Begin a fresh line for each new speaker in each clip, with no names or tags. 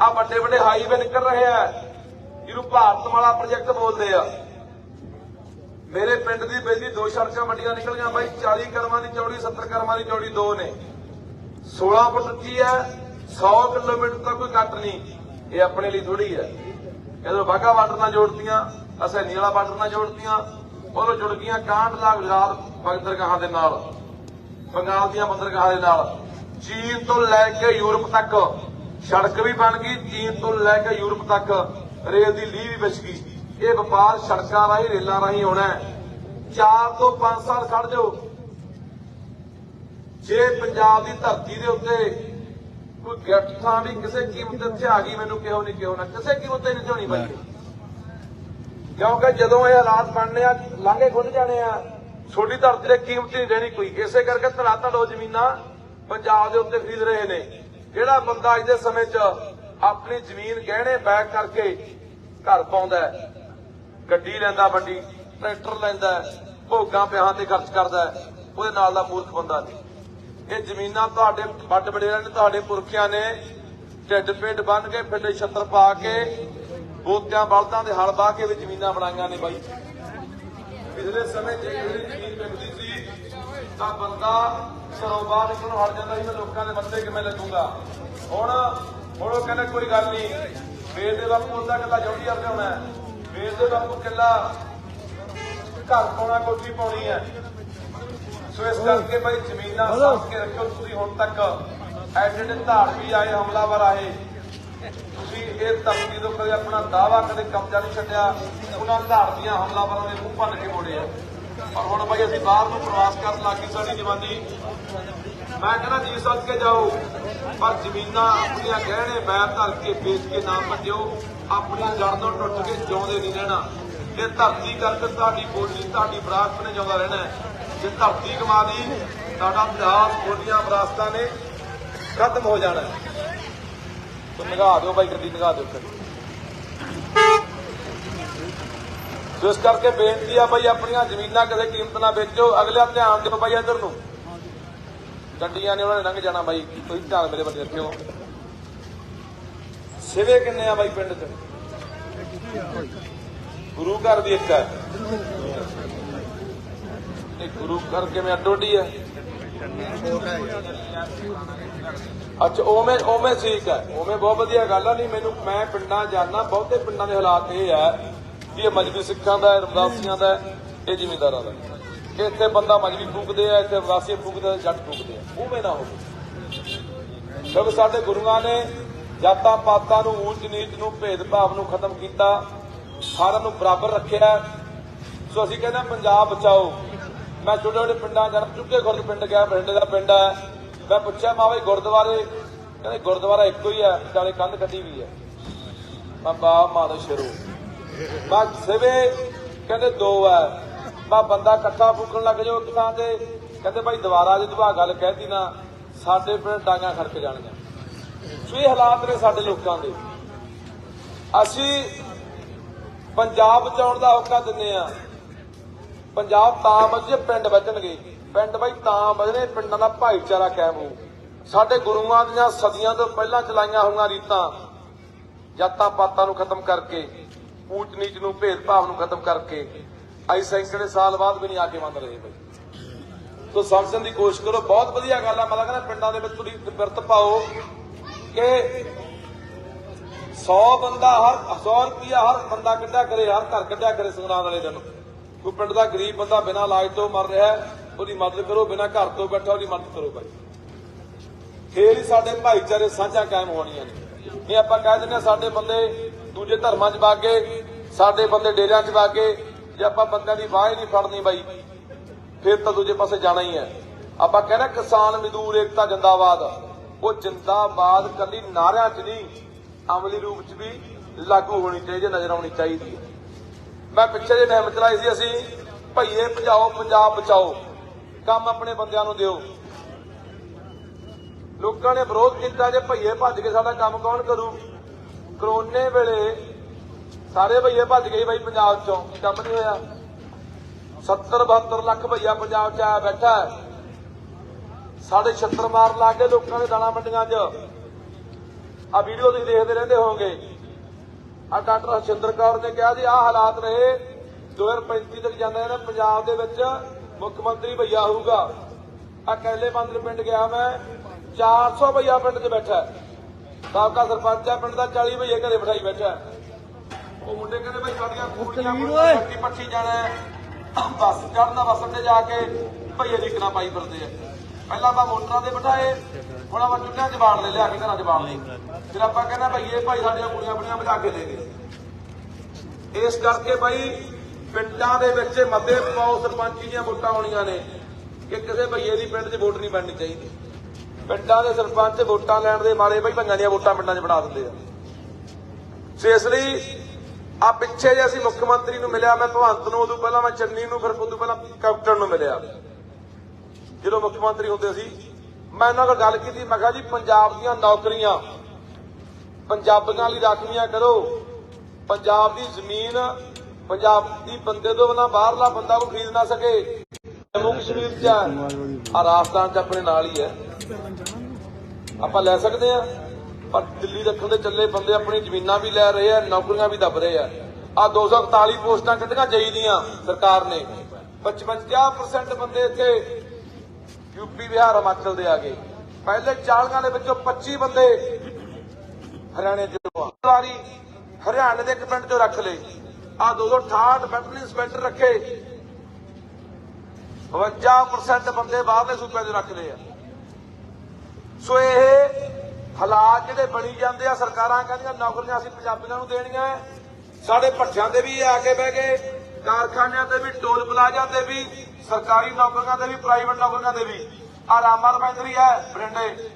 ਆ ਵੱਡੇ ਵੱਡੇ ਹਾਈਵੇ ਨਿਕਲ ਰਹੇ ਆ। ਜਿਹਨੂੰ ਭਾਰਤਮਾਲਾ ਪ੍ਰੋਜੈਕਟ ਬੋਲਦੇ ਆ। ਮੇਰੇ ਪਿੰਡ ਦੀ ਬੇਲੀ ਦੋ ਸੜਕਾਂ ਵੱਡੀਆਂ ਨਿਕਲ ਗਈਆਂ ਬਾਈ। 40 ਕਰਮਾਂ ਦੀ ਚੌੜੀ 70 ਕਰਮਾਂ ਦੀ ਚੌੜੀ ਦੋ ਨੇ। 16 ਫੁੱਟ ਉੱਚੀ ਹੈ 100 ਕਿਲੋਮੀਟਰ ਤੱਕ ਕੋਈ ਕੱਟ ਨਹੀਂ। ਇਹ ਆਪਣੇ ਲਈ ਥੋੜੀ ਹੈ ਜਦੋਂ ਬਾਗਾ ਬਾਰਡਰ ਨਾਲ ਜੋੜਦੀਆਂ ਅਸੈਨੀ ਵਾਲਾ ਬਾਰਡਰ ਨਾਲ ਜੋੜਦੀਆਂ ਉਦੋਂ ਜੁੜ ਗਈਆਂ ਕਾਂਡਲਾ ਗੁਜਰਾਤ ਬੰਦਰਗਾਹਾਂ ਦੇ ਨਾਲ। ਬੰਗਾਲ ਦੀਆਂ ਬੰਦਰਗਾਹਾਂ ਦੇ ਨਾਲ। ਚੀਨ ਤੋਂ ਲੈ ਕੇ ਯੂਰਪ ਤੱਕ ਸੜਕ ਵੀ ਬਣ ਗਈ ਚੀਨ ਤੋਂ ਲੈ ਕੇ ਯੂਰਪ ਤੱਕ ਰੇਲ ਦੀ ਲੀਹ ਵੀ ਵਿਛ ਗਈ। ਇਹ ਵਪਾਰ ਸੜਕਾਂ ਰਾਹੀਂ ਰੇਲਾਂ ਰਾਹੀਂ ਹੋਣਾ ਹੈ। 4 ਤੋਂ 5 ਸਾਲ ਖੜ ਜਾਓ। ਜੇ ਪੰਜਾਬ ਦੀ ਧਰਤੀ ਦੇ ਉੱਤੇ ਕੋਈ ਗਿਫਟ ਵੀ ਕਿਸੇ ਕੀਮਤ ਤੇ ਆ ਗਈ ਮੈਨੂੰ ਕਿਹੋ ਨਹੀਂ ਕਿਹੋ ਨਾ ਕਿਸੇ ਕੀਮਤ ਤੇ ਨਹੀਂ ਝੋਣੀ ਬਣੀ ਕਿਉਂਕਿ ਜਦੋਂ ਇਹ ਹਾਲਾਤ ਬਣਨੇ ਆ ਲਾਂਘੇ ਖੁੱਲ ਜਾਣੇ ਆ ਛੋਟੀ ਧਰਤੀ ਦੇ ਕੀਮਤ ਨਹੀਂ ਰਹਿਣੀ ਕੋਈ। ਇਸੇ ਕਰਕੇ ਧੜਾ ਧੜੋ ਜ਼ਮੀਨਾਂ ਪੰਜਾਬ ਦੇ ਉੱਤੇ ਖਰੀਦ ਰਹੇ ਨੇ। ਜਿਹੜਾ ਬੰਦਾ ਅੱਜ ਦੇ ਸਮੇਂ 'ਚ ਆਪਣੀ ਜ਼ਮੀਨ ਗਹਿਣੇ ਬੈਕ ਕਰਕੇ ਘਰ ਪਾਉਂਦਾ ਗੱਡੀ ਲੈਂਦਾ ਵੱਡੀ, ਟਰੈਕਟਰ ਲੈਂਦਾ ਭੋਗਾਂ ਪਿਆਹਾਂ ਤੇ ਖਰਚ ਕਰਦਾ ਉਹਦੇ ਨਾਲ ਦਾ ਮੂਰਖ ਬੰਦਾ ਨਹੀਂ। ਇਹ ਜ਼ਮੀਨਾਂ ਤੁਹਾਡੇ ਵੱਡ ਵਡੇਰਿਆਂ ਨੇ, ਤੁਹਾਡੇ ਪੁਰਖਿਆਂ ਨੇ ਢਿੱਡ ਪੇਟ ਬੰਨ ਕੇ ਫਿੱਡੇ ਛੱਤਰ ਪਾ ਕੇ, ਬੋਤਿਆਂ ਬਲਦਾਂ ਦੇ ਹਲ ਬਾਹ ਕੇ ਵੀ ਜ਼ਮੀਨਾਂ ਬਣਾਈਆਂ ਨੇ ਬਾਈ। ਪਿਛਲੇ ਸਮੇਂ 'ਚ ਜਿਹੜੀ ਜ਼ਮੀਨ ਮਿਲਦੀ ਸੀ, ਤਾਂ ਬੰਦਾ ਘਰੋਂ ਬਾਹਰ ਨਿਕਲਣੋਂ ਹਟ ਜਾਂਦਾ ਸੀ ਮੈਂ ਲੋਕਾਂ ਦੇ ਮੱਥੇ ਕਿਵੇਂ ਲੱਗੂਗਾ? ਹੁਣ ਹੁਣ ਉਹ ਕਹਿੰਦੇ ਕੋਈ ਗੱਲ ਨਹੀਂ। ਵੇਦ ਦੇ ਬਾਪੂ ਉਹਦਾ ਕੱਲਾ ਜੌੜੀ ਅਰਗਾ ਹੋਣਾ ਹੈ। ਦੇ ਬਾਪੂ ਕੱਲਾ ਘਰ ਪਾਉਣਾ, ਕੋਠੀ ਪਾਉਣੀ ਹੈ। ਸੋ ਇਸ ਕਰਕੇ ਭਾਈ ਜ਼ਮੀਨਾਂ ਸਾਂਭ ਕੇ ਰੱਖਿਓ ਤੁਸੀਂ ਹੁਣ ਤੱਕ। ਐਡੇ ਧਾੜਵੀ ਆਏ, ਹਮਲਾਵਰ ਆਏ। ਤੁਸੀਂ ਇਹ ਧਰਤੀ ਤੋਂ ਕਦੇ ਆਪਣਾ ਦਾਵਾ ਕਦੇ ਕਬਜ਼ਾ ਨਹੀਂ ਛੱਡਿਆ। ਉਹਨਾਂ ਧਾੜਵੀਆਂ ਹਮਲਾਵਰਾਂ ਦੇ ਮੂੰਹ ਭੰਨ ਕੇ ਮੋੜੇ ਆ ਹੁਣ ਭਾਈ ਅਸੀਂ ਬਾਹਰ ਨੂੰ ਪ੍ਰਵਾਸ ਕਰਨ ਲੱਗੀ ਸਾਡੀ ਜਵਾਨੀ। ਮੈਂ ਕਹਿੰਦਾ ਜੀ ਸੱਚ ਕੇ ਜਾਓ, ਪਰ ਜ਼ਮੀਨਾਂ ਆਪਣੀਆਂ ਗਹਿਣੇ ਬੈਰ ਧਰ ਕੇ ਵੇਚ ਕੇ ਨਾ ਭੱਜਿਓ ਆਪਣੀ ਜੜ ਤੋਂ ਟੁੱਟ ਕੇ ਜਿਉਂਦੇ ਨਹੀਂ ਰਹਿਣਾ। ਇਹ ਧਰਤੀ ਕਰਕੇ ਤੁਹਾਡੀ ਬੋਲੀ, ਤੁਹਾਡੀ ਵਿਰਾਸਤ ਨੇ ਜਿਉਂਦਾ ਰਹਿਣਾ ਜੇ ਧਰਤੀ ਕਮਾ ਦੀ ਸਾਡਾ ਇਤਿਹਾਸ, ਬੋਲੀਆਂ, ਵਿਰਾਸਤਾਂ ਨੇ ਖਤਮ ਹੋ ਜਾਣਾ ਹੈ। ਨਿਗਾਹ ਦਿਓ ਬਾਈ ਗੱਡੀ ਨਿਗਾਹ ਦਿਓ ਫਿਰ ਸੋ ਇਸ ਕਰਕੇ ਬੇਨਤੀ ਆ ਬਾਈ ਆਪਣੀਆਂ ਜ਼ਮੀਨਾਂ ਕਿਸੇ ਕੀਮਤ ਨਾ ਵੇਚੋ, ਅਗਲੇ ਧਿਆਨ ਦਿਓ ਬਾਈ ਇੱਧਰ ਨੂੰ। ਗੱਡੀਆਂ ਨੇ ਉਹਨਾਂ ਨੇ ਲੰਘ ਜਾਣਾ ਬਾਈ, ਤੁਸੀਂ ਧਿਆਨ ਮੇਰੇ ਬੰਦੇ ਰੱਖਿਓ ਸਿਵੇ ਕਿੰਨੇ ਆ ਬਾਈ ਪਿੰਡ 'ਚ? ਗੁਰੂ ਘਰ ਦੀ ਇੱਕ ਹੈ। ਇਹ ਗੁਰੂ ਘਰ ਕਿਵੇਂ ਅੱਡੋਡੀ ਹੈ? ਅੱਛਾ, ਉਵੇਂ ਉਵੇਂ ਠੀਕ ਹੈ। ਉਵੇਂ ਬਹੁਤ ਵਧੀਆ ਗੱਲ ਆ। ਨਹੀਂ, ਮੈਨੂੰ, ਮੈਂ ਪਿੰਡਾਂ ਜਾਣਾ ਬਹੁਤੇ ਪਿੰਡਾਂ ਦੇ ਹਾਲਾਤ ਇਹ ਆ ਕਿ ਇਹ ਮਜਬੀ ਸਿੱਖਾਂ ਦਾ ਹੈ, ਰਮਦਾਸੀਆਂ ਦਾ ਹੈ, ਇਹ ਜ਼ਿਮੀਂਦਾਰਾਂ ਦਾ। ਕਿ ਇੱਥੇ ਬੰਦਾ ਮਜਬੀ ਫੂਕਦੇ ਆ ਇੱਥੇ ਰਮਦਾਸੀਆਂ ਫੂਕਦੇ ਆ ਜੱਟ ਫੂਕਦੇ ਆ। ਉਵੇਂ ਨਾ ਹੋਵੇ। ਕਿਉਂਕਿ ਸਾਡੇ ਗੁਰੂਆਂ ਨੇ ਜਾਤਾਂ ਪਾਤਾਂ ਨੂੰ ਊਚ ਨੀਚ ਨੂੰ ਭੇਦਭਾਵ ਨੂੰ ਖਤਮ ਕੀਤਾ ਸਾਰਿਆਂ ਨੂੰ ਬਰਾਬਰ ਰੱਖਿਆ। ਸੋ ਅਸੀਂ ਕਹਿੰਦੇ ਪੰਜਾਬ ਬਚਾਓ। ਮੈਂ ਛੋਟੇ ਛੋਟੇ ਪਿੰਡਾਂ ਜਨ ਚੁੱਕੇ ਖੁਰਦ ਪਿੰਡ ਗਿਆ ਬਠਿੰਡੇ ਦਾ ਪਿੰਡ ਹੈ। ਮੈਂ ਪੁੱਛਿਆ ਮਾਂ ਬਈ ਗੁਰਦੁਆਰੇ ਕਹਿੰਦੇ ਗੁਰਦੁਆਰਾ ਇੱਕੋ ਹੀ ਹੈ ਵਿਚਾਲੇ ਕੰਧ ਕੱਢੀ ਵੀ ਹੈ। ਮੈਂ ਬਾ ਮਾਂ ਦਾ ਮੈਂ ਸਿਵੇ, ਕਹਿੰਦੇ ਦੋ ਹੈ ਮੈਂ ਬੰਦਾ ਇਕੱਠਾ ਫੂਕਣ ਲੱਗ ਜਾਓ ਇੱਕ ਥਾਂ ਕਹਿੰਦੇ ਭਾਈ ਦੁਬਾਰਾ ਜੇ ਦੁਆ ਗੱਲ ਕਹਿਤੀ ਨਾ, ਸਾਡੇ ਪਿੰਡ ਡਾਂਗਾ ਖੜਕ ਜਾਣਗੀਆਂ। ਸੋ ਇਹ ਹਾਲਾਤ ਨੇ ਸਾਡੇ ਲੋਕਾਂ ਦੇ। ਅਸੀਂ ਪੰਜਾਬ ਬਚਾਉਣ ਦਾ ਹੋਕਾ ਦਿੰਨੇ ਆ। ਪੰਜਾਬ ਤਾਂ ਬਚੇ ਪਿੰਡ ਬਚਣਗੇ ਪਿੰਡ ਬਾਈ ਤਾਂ ਬਚਣੇ ਪਿੰਡਾਂ ਦਾ ਭਾਈਚਾਰਾ ਕਾਇਮ ਹੋਊ। ਸਾਡੇ ਗੁਰੂਆਂ ਦੀਆਂ ਸਦੀਆਂ ਤੋਂ ਪਹਿਲਾਂ ਚਲਾਈਆਂ ਹੋਈਆਂ ਰੀਤਾਂ ਜਾਤਾਂ ਪਾਤਾਂ ਨੂੰ ਖਤਮ ਕਰਕੇ ਊਚ ਨੀਚ ਨੂੰ ਭੇਦਭਾਵ ਨੂੰ ਖਤਮ ਕਰਕੇ ਅਸੀਂ ਸੈਂਕੜੇ ਸਾਲ ਬਾਅਦ ਵੀ ਨਹੀਂ ਆ ਕੇ ਮੰਨ ਰਹੇ ਬਈ। ਤੋ ਸਮਝਣ ਦੀ ਕੋਸ਼ਿਸ਼ ਕਰੋ, ਬਹੁਤ ਵਧੀਆ ਗੱਲ ਆ, ਮੈਂ ਕਹਿੰਦਾ ਪਿੰਡਾਂ ਦੇ ਵਿੱਚ ਥੋੜੀ ਬਿਰਤ ਪਾਓ ਕਿ 100 ਬੰਦਾ ਹਰ 100 ਰੁਪਿਆ ਹਰ ਬੰਦਾ ਕੱਢਿਆ ਕਰੇ, ਹਰ ਘਰ ਕੱਢਿਆ ਕਰੇ ਸੰਗਰਾਂਦ ਵਾਲੇ ਦਿਨ। ਕੋਈ ਪਿੰਡ ਦਾ ਗਰੀਬ ਬੰਦਾ ਬਿਨਾਂ ਇਲਾਜ ਤੋਂ ਮਰ ਰਿਹਾ, ਉਹਦੀ ਮਦਦ ਕਰੋ, ਬਿਨਾਂ ਘਰ ਤੋਂ ਬੈਠਾ ਉਹਦੀ ਮਦਦ ਕਰੋ ਭਾਈ ਫੇਰ ਹੀ ਸਾਡੇ ਭਾਈਚਾਰੇ ਸਾਂਝਾ ਕਾਇਮ ਹੋਣੀਆਂ ਨੇ। ਇਹ ਆਪਾਂ ਕਹਿ ਦਿੰਦੇ ਹਾਂ ਸਾਡੇ ਬੰਦੇ ਦੂਜੇ ਧਰਮਾਂ 'ਚ ਵਗ ਗਏ, ਸਾਡੇ ਬੰਦੇ ਡੇਰਿਆਂ 'ਚ ਵਗ ਗਏ, ਜੇ ਆਪਾਂ ਬੰਦਿਆਂ ਦੀ ਬਾਹ ਹੀ ਨਹੀਂ ਫੜਨੀ ਬਾਈ, ਫਿਰ ਤਾਂ ਦੂਜੇ ਪਾਸੇ ਜਾਣਾ ਹੀ ਹੈ। ਆਪਾਂ ਕਹਿੰਦੇ ਕਿਸਾਨ ਮਜ਼ਦੂਰ ਏਕਤਾ ਜਿੰਦਾਬਾਦ, ਉਹ ਜਿੰਦਾਬਾਦ ਕੱਲੀ ਨਾਰਿਆਂ 'ਚ ਨਹੀਂ, ਅਮਲੀ ਰੂਪ 'ਚ ਵੀ ਲਾਗੂ ਹੋਣੀ ਚਾਹੀਦੀ ਨਜ਼ਰ ਆਉਣੀ ਚਾਹੀਦੀ ਹੈ। ਮੈਂ ਪਿੱਛੇ ਜੇ ਮੁਹਿੰਮ ਚਲਾਈ ਸੀ, ਅਸੀਂ ਭਈਏ ਭਜਾਓ, ਪੰਜਾਬ ਬਚਾਓ, ਕੰਮ ਆਪਣੇ ਬੰਦਿਆਂ ਨੂੰ ਦਿਓ। ਲੋਕਾਂ ਨੇ ਵਿਰੋਧ ਕੀਤਾ, ਜੇ ਭਈਏ ਭੱਜ ਕੇ ਸਾਡਾ ਕੰਮ ਕੌਣ ਕਰੂ? ਕਰੋਨੇ ਵੇਲੇ ਸਾਰੇ ਭਈਏ ਭੱਜ ਗਏ ਬਾਈ ਪੰਜਾਬ ਚੋਂ ਕੰਮ ਨਹੀਂ ਹੋਇਆ? 70 72 ਲੱਖ ਭਈਆ ਪੰਜਾਬ ਚ ਆਇਆ ਬੈਠਾ ਸਾਡੇ 76 ਮਾਰ ਲਾ ਕੇ ਲੋਕਾਂ ਦੇ ਦਾਣਾ ਮੰਡੀਆਂ 'ਚ। ਆ ਵੀਡੀਓ ਤੁਸੀਂ ਦੇਖਦੇ ਰਹਿੰਦੇ ਹੋਵੋਗੇ। ਆ ਡਾਕਟਰ ਹਰਸ਼ਿੰਦਰ ਕੌਰ ਨੇ ਕਿਹਾ ਜੀ, ਆਹ ਹਾਲਾਤ ਰਹੇ। 2035 ਤੱਕ ਜਾਂਦਾ ਹੈ ਨਾ ਪੰਜਾਬ ਦੇ ਵਿੱਚ ਮੁੱਖ ਮੰਤਰੀ ਭਈਆ ਹੋਊਗਾ। ਆ ਕੈਲੇ ਬੰਦਰ ਪਿੰਡ ਗਿਆ ਮੈਂ 400 ਭਈਆ ਪਿੰਡ 'ਚ ਬੈਠਾ ਸਾਬਕਾ ਸਰਪੰਚ ਹੈ ਪਿੰਡ ਦਾ 40 ਭਈਏ ਘਰੇ ਬਿਠਾਈ ਬੈਠਾ। ਉਹ ਮੁੰਡੇ ਕਹਿੰਦੇ ਭਾਈ ਸਾਡੀਆਂ ਕੁੜੀਆਂ ਪੱਟੀ ਪੱਟੀ ਜਾਣਾ। ਬੱਸ ਚੜਨਾ ਬੱਸ ਤੇ ਜਾ ਕੇ ਭਈਏ ਦੀ ਕਨਾ ਪਾਈ ਫਿਰਦੇ ਆ। ਪਹਿਲਾਂ ਆਪਾਂ ਮੋਟਰਾਂ ਤੇ ਬਿਠਾਏ ਹੁਣ ਆਪਾਂ ਚੁੱਲ੍ਹਿਆਂ 'ਚ ਬਾੜ ਲੈ ਲਿਆ ਕੇ ਘਰਾਂ 'ਚ ਬਾੜ ਲਈ। ਫਿਰ ਆਪਾਂ ਕਹਿੰਦੇ ਭਈਏ ਭਾਈ ਸਾਡੀਆਂ ਕੁੜੀਆਂ ਬੜੀਆਂ ਬਚਾ ਕੇ ਦੇ ਗਏ ਇਸ ਕਰਕੇ ਭਾਈ ਪਿੰਡਾਂ ਦੇ ਵਿੱਚ ਮਤੇ ਪਾਓ ਸਰਪੰਚੀ ਦੀਆਂ ਵੋਟਾਂ ਹੋਣੀਆਂ ਨੇ ਕਿ ਕਿਸੇ ਭਈਏ ਦੀ ਪਿੰਡ 'ਚ ਵੋਟ ਨਹੀਂ ਬਣਨੀ ਚਾਹੀਦੀ। ਪਿੰਡਾਂ ਦੇ ਸਰਪੰਚ ਵੋਟਾਂ ਲੈਣ ਦੇ ਮਾਰੇ ਬਈ ਭੰਗਾਂ ਦੀਆਂ ਵੋਟਾਂ ਪਿੰਡਾਂ 'ਚ ਬਣਾ ਦਿੰਦੇ ਆ। ਸੋ ਇਸ ਲਈ ਆ ਪਿੱਛੇ ਜੇ ਅਸੀਂ ਮੁੱਖ ਮੰਤਰੀ ਨੂੰ ਮਿਲਿਆ, ਮੈਂ ਭਗਵੰਤ ਨੂੰ, ਉਦੋਂ ਪਹਿਲਾਂ ਮੈਂ ਚੰਨੀ ਨੂੰ, ਫਿਰ ਉਦੋਂ ਪਹਿਲਾਂ ਕੈਪਟਨ ਨੂੰ ਮਿਲਿਆ। ਜਦੋਂ ਮੁੱਖ ਮੰਤਰੀ ਹੁੰਦੇ ਸੀ, ਮੈਂ ਇਹਨਾਂ ਨਾਲ ਗੱਲ ਕੀਤੀ, ਮੈਂ ਕਿਹਾ ਜੀ ਪੰਜਾਬ ਦੀਆਂ ਨੌਕਰੀਆਂ, ਪੰਜਾਬੀਆਂ ਲਈ ਰਾਖਵੀਆਂ ਕਰੋ। ਪੰਜਾਬ ਦੀ ਜ਼ਮੀਨ, ਪੰਜਾਬ ਦੀ ਬੰਦੇ ਤੋਂ ਬਿਨਾਂ ਬਾਹਰਲਾ ਬੰਦਾ ਕੋਈ ਖਰੀਦ ਨਾ ਸਕੇ। ਜੰਮੂ ਕਸ਼ਮੀਰ ਚ ਆ ਰਾਜਸਥਾਨ ਚ ਆਪਣੇ ਨਾਲ ਹੀ ਹੈ। ਆਪਾਂ ਲੈ ਸਕਦੇ ਆ, ਪਰ ਦਿੱਲੀ ਰੱਖਣ ਦੇ ਚੱਲੇ ਬੰਦੇ ਆਪਣੀ ਜ਼ਮੀਨਾਂ ਵੀ ਲੈ ਰਹੇ ਆ, ਨੌਕਰੀਆਂ ਵੀ ਦੱਬ ਰਹੇ ਆ। ਆ 241 ਪੋਸਟਾਂ ਕੱਢੀਆਂ ਚਾਹੀਦੀਆਂ ਸਰਕਾਰ ਨੇ? 55% ਬੰਦੇ ਇੱਥੇ ਯੂਪੀ ਬਿਹਾਰ, ਹਿਮਾਚਲ ਦੇ ਆ ਗਏ। ਪਹਿਲੇ 40 ਦੇ ਵਿੱਚੋਂ 25 ਬੰਦੇ ਹਰਿਆਣੇ ਚੋਂ ਆ ਹਰਿਆਣੇ ਦੇ ਇੱਕ ਪਿੰਡ ਚੋਂ ਰੱਖ ਲਏ। ਆ 268 ਵੈਟਰਨਰੀ ਇੰਸਪੈਕਟਰ ਰੱਖੇ। 52% ਬੰਦੇ ਬਾਹਰਲੇ ਸੂਬਿਆਂ ਦੇ ਰੱਖ ਲਏ ਆ। ਸੋ ਇਹ ਹਾਲਾਤ ਜਿਹੜੇ ਬਣੀ ਜਾਂਦੇ ਆ, ਸਰਕਾਰਾਂ ਕਹਿੰਦੀਆਂ ਨੌਕਰੀਆਂ ਅਸੀਂ ਪੰਜਾਬੀਆਂ ਨੂੰ ਦੇਣੀਆਂ ਸਾਡੇ ਭੱਠਿਆਂ ਤੇ ਵੀ ਆ ਕੇ ਬਹਿ ਗਏ, ਕਾਰਖਾਨਿਆਂ ਤੇ ਵੀ, ਟੋਲ ਪਲਾਜ਼ਾ ਤੇ ਵੀ, ਸਰਕਾਰੀ ਨੌਕਰੀਆਂ ਤੇ ਵੀ, ਪ੍ਰਾਈਵੇਟ ਨੌਕਰੀਆਂ ਤੇ ਵੀ। ਆ ਰਾਮਾ ਰਮੈਂਦਰੀ ਹੈ ਬਰਿੰਡੇ।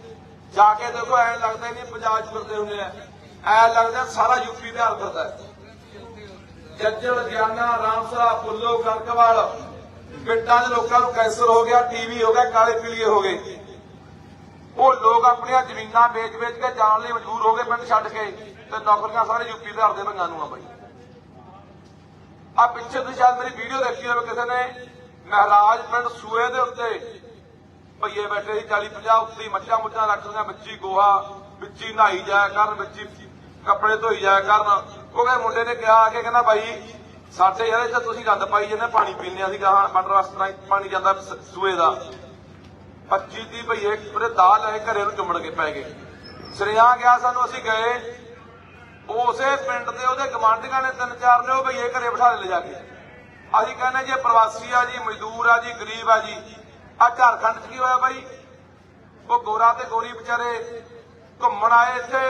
ਜਾ ਕੇ ਦੇਖੋ, ਐਂ ਲੱਗਦਾ ਹੀ ਨਹੀਂ ਪੰਜਾਬ 'ਚ ਫਿਰਦੇ ਹੁੰਦੇ ਆ। ਐਂ ਲੱਗਦਾ ਸਾਰਾ ਯੂਪੀ ਬਿਹਾਰ ਫਿਰਦਾ ਹੈ ਜੱਜਲ, ਗਿਆਨਾ, ਰਾਮਸਰਾ, ਪੁੱਲੋ ਕਰਕਵਾਲ ਪਿੰਡਾਂ ਦੇ ਲੋਕਾਂ ਨੂੰ ਕੈਂਸਰ ਹੋ ਗਿਆ, ਟੀਵੀ ਹੋ ਗਿਆ, ਕਾਲੇ ਪੀਲੀਏ ਹੋ ਗਏ। ਉਹ ਲੋਕ ਆਪਣੀਆਂ ਜ਼ਮੀਨਾਂ ਵੇਚ-ਵੇਚ ਕੇ ਜਾਣ ਲਈ ਮਜਬੂਰ ਹੋ ਗਏ ਪਿੰਡ ਛੱਡ ਕੇ ਤੇ ਨੌਕਰੀਆਂ ਸਾਰੇ ਯੂਪੀ ਬਿਹਾਰ ਦੇ ਭੰਗਾਂ ਨੂੰ ਆ ਬਾਈ। ਆ ਪਿੱਛੇ ਤੁਸੀਂ ਸ਼ਾਇਦ ਮੇਰੀ ਵੀਡੀਓ ਦੇਖੀ ਹੋਵੇ ਕਿਸੇ ਨੇ, ਮਹਾਰਾਜ ਪਿੰਡ ਸੂਏ ਦੇ ਉੱਤੇ ਭਈਏ ਬੈਠੇ ਸੀ 40 50 ਉੱਤੇ ਹੀ ਮੱਝਾਂ ਰੱਖ ਲਈਆਂ ਵਿੱਚੀ ਗੋਹਾ, ਵਿੱਚੀ ਨਹਾਈ ਜਾਇਆ ਕਰਨ, ਵਿੱਚੀ ਕੱਪੜੇ ਧੋਈ ਜਾਇਆ ਕਰਨ। ਉਹ ਕਹਿੰਦੇ ਮੁੰਡੇ ਨੇ ਕਿਹਾ ਆ ਕੇ ਕਹਿੰਦਾ ਭਾਈ ਸਾਡੇ ਯਾਰ ਇੱਥੇ ਤੁਸੀਂ ਗੰਦ ਪਾਈ ਜਾਂਦੇ, ਪਾਣੀ ਪੀਂਦੇ ਆ ਅਸੀਂ ਗਾਹਾਂ, ਮਟਰ ਰਸਤਾ ਪਾਣੀ ਜਾਂਦਾ ਸੂਏ ਦਾ। 25 ਦੀ ਭਈਏ ਪੂਰੇ ਦਾਲ ਲੈ ਕੇ ਘਰੇ ਨੂੰ ਚੁੰਮੜ ਕੇ ਪੈ ਗਏ। ਸਰਿਆ ਗਿਆ ਸਾਨੂੰ ਅਸੀਂ ਗਏ, ਉਸੇ ਪਿੰਡ ਦੇ ਉਹਦੇ ਗਵਾਂਢੀਆਂ ਨੇ ਤਿੰਨ ਚਾਰ ਨੇ ਉਹ ਭਈਏ ਘਰੇ ਬਿਠਾ ਲੈ ਜਾ ਕੇ। ਅਸੀਂ ਕਹਿੰਦੇ ਜੀ ਪ੍ਰਵਾਸੀ ਆ ਜੀ, ਮਜ਼ਦੂਰ ਆ ਜੀ, ਗਰੀਬ ਆ ਜੀ। ਆ ਝਾਰਖੰਡ 'ਚ ਕੀ ਹੋਇਆ ਬਾਈ ਉਹ ਗੋਰਾ ਤੇ ਗੋਰੀ ਵਿਚਾਰੇ ਘੁੰਮਣ ਆਏ ਇੱਥੇ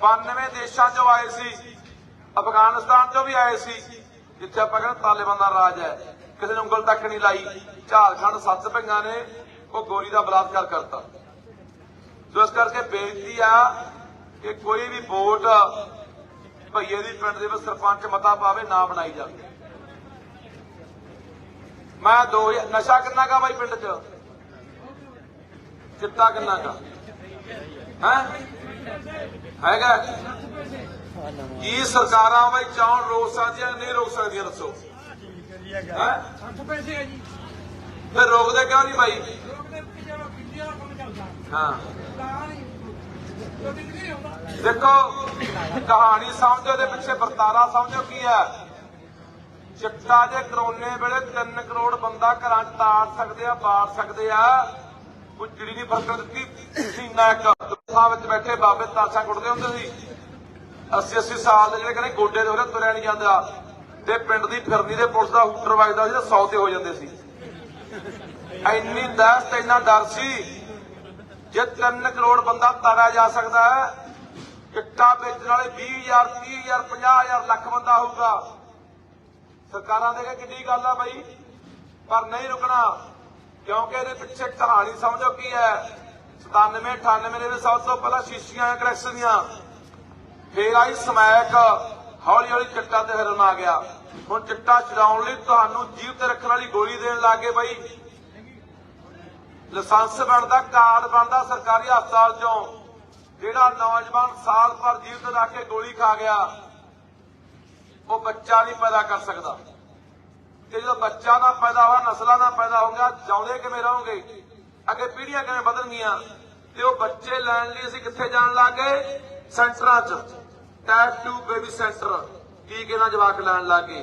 92 ਦੇਸ਼ਾਂ 'ਚੋਂ ਆਏ ਸੀ, ਅਫਗਾਨਿਸਤਾਨ 'ਚੋਂ ਵੀ ਆਏ ਸੀ, ਜਿੱਥੇ ਆਪਾਂ ਕਹਿੰਦੇ ਤਾਲਿਬਾਨ ਦਾ ਰਾਜ ਹੈ। ਕਿਸੇ ਨੇ ਉਂਗਲ ਤੱਕ ਨਹੀਂ ਲਾਈ। ਝਾਰਖੰਡ ਸੱਤ ਭੰਗਾਂ ਨੇ ਉਹ ਗੋਰੀ ਦਾ ਬਲਾਤਕਾਰ ਕਰਤਾ। ਸੋ ਇਸ ਕਰਕੇ ਬੇਨਤੀ ਆ ਕਿ ਕੋਈ ਵੀ ਵੋਟ ਭਈਏ ਦੀ ਪਿੰਡ ਦੇ ਵਿੱਚ ਸਰਪੰਚ ਮਤਾ ਪਾਵੇ ਨਾ ਬਣਾਈ ਜਾਵੇ। ਮੈਂ ਦੋ ਨਸ਼ਾ ਕਿੰਨਾ ਕਾ ਬਾਈ ਪਿੰਡ 'ਚ? ਚਿੱਟਾ ਕਿੰਨਾ ਕਾ ਹੈ? ਹੈਗਾ? ਕੀ ਸਰਕਾਰਾਂ ਬਾਈ ਚਾਹਣ ਰੋਕ ਸਕਦੀਆਂ ਨਹੀਂ ਰੋਕ ਸਕਦੀਆਂ ਦੱਸੋ? ਹੈ?
60 ਪੈਸੇ ਹੈ ਜੀ।
ਫਿਰ ਰੋਕਦੇ ਕਿਉਂ ਨਹੀਂ ਬਾਈ
ਲੋਕ ਦੇ ਵਿੱਚ ਜਿਹੜਾ ਪਿੰਡੀਆਂ ਦਾ ਕੰਮ ਚੱਲਦਾ
ਹਾਂ। ਦੇਖੋ, ਕਹਾਣੀ ਸਮਝੋ ਦੇ ਪਿੱਛੇ ਵਰਤਾਰਾ ਸਮਝੋ ਕੀ ਹੈ। ਚਿੱਟਾ ਜੇ ਕਰੋਨੇ ਵੇਲੇ 3 ਕਰੋੜ ਬੰਦਾ ਘਰਾਂ 'ਚ ਤਾੜ ਸਕਦੇ ਆ, ਬਾੜ ਸਕਦੇ ਆ। ਕੋਈ ਚਿੜੀ ਨਹੀਂ ਫ਼ਰਕ ਦਿੱਤੀ ਸੀਨਾ ਇੱਕ ਦੁੱਖਾਂ ਵਿੱਚ ਬੈਠੇ ਬਾਬੇ ਤਾਸ਼ਾ ਕੁੱਟਦੇ ਹੁੰਦੇ ਸੀ। 80 80 ਸਾਲ ਦੇ ਜਿਹੜੇ ਕਹਿੰਦੇ ਗੋਡੇ ਦੇ ਉਹਨੇ ਤੁਰਿਆ ਨਹੀਂ ਜਾਂਦਾ। ਤੇ ਪਿੰਡ ਦੀ ਫਿਰਨੀ ਦੇ ਪੁਲਿਸ ਦਾ ਹੂਟਰ ਵੱਜਦਾ ਸੀ ਤਾਂ 100 ਤੇ ਹੋ ਜਾਂਦੇ ਸੀ। ਇੰਨੀ ਦਹਿਸ਼ਤ, ਇੰਨਾ ਡਰ ਸੀ ਜੇ 3 ਕਰੋੜ ਬੰਦਾ ਤਾੜਿਆ ਜਾ ਸਕਦਾ ਹੈ ਚਿੱਟਾ ਵੇਚਣ ਵਾਲੇ 20000 30000 50000 ਲੱਖ ਬੰਦਾ ਹੋਊਗਾ। ਸਰਕਾਰਾਂ ਦੇ ਕੇ ਕਿੱਡੀ ਗੱਲ ਆ ਬਾਈ? ਪਰ ਨਹੀਂ ਰੁਕਣਾ, ਕਿਉਂਕਿ ਇਹਦੇ ਪਿੱਛੇ ਕਹਾਣੀ ਸਮਝੋ ਕੀ ਹੈ? 97 98 ਦੇ ਸਭ ਤੋਂ ਪਹਿਲਾਂ ਸ਼ੀਸ਼ੀਆਂ ਕ੍ਰੈਕਸ ਦੀਆਂ। ਫੇਰ ਆਈ ਸਮੈਕ, ਹੌਲੀ ਹੌਲੀ ਚਿੱਟਾ ਤੇ ਹਿਰਨ ਆ ਗਿਆ। ਹੁਣ ਚਿੱਟਾ ਛਡਾਉਣ ਲਈ ਤੁਹਾਨੂੰ ਜੀਵ ਤੇ ਰੱਖਣ ਵਾਲੀ ਗੋਲੀ ਦੇਣ ਲੱਗੇ ਬਾਈ। ਲਾਇਸੈਂਸ ਬਣਦਾ, ਕਾਰਡ ਬਣਦਾ ਸਰਕਾਰੀ ਹਸਪਤਾਲ ਚੋਂ। ਜਿਹੜਾ ਨੌਜਵਾਨ ਸਾਲ ਭਰ ਜੀਵ ਰੱਖ ਕੇ ਗੋਲੀ ਖਾ ਗਿਆ, ਉਹ ਬੱਚਾ ਨਹੀਂ ਪੈਦਾ ਕਰ ਸਕਦਾ। ਤੇ ਜਦੋਂ ਬੱਚਾ ਨਾ ਪੈਦਾ ਹੋਇਆ, ਨਸਲਾਂ ਨਾ ਪੈਦਾ ਹੋਊਗਾ ਜਾਉਂਦੇ ਕਿਵੇਂ ਰਹੋਗੇ? ਅੱਗੇ ਪੀੜ੍ਹੀਆਂ ਕਿਵੇਂ ਵਧਣਗੀਆਂ? ਤੇ ਉਹ ਬੱਚੇ ਲੈਣ ਲਈ ਅਸੀਂ ਕਿੱਥੇ ਜਾਣ ਲੱਗੇ? ਸੈਂਟਰਾਂ 'ਚ। ਟੈਟੂ ਬੇਬੀ ਸੈਂਟਰ ਟੀਕੇ ਨਾਲ ਜਵਾਕ ਲੈਣ ਲੱਗ? ਗਏ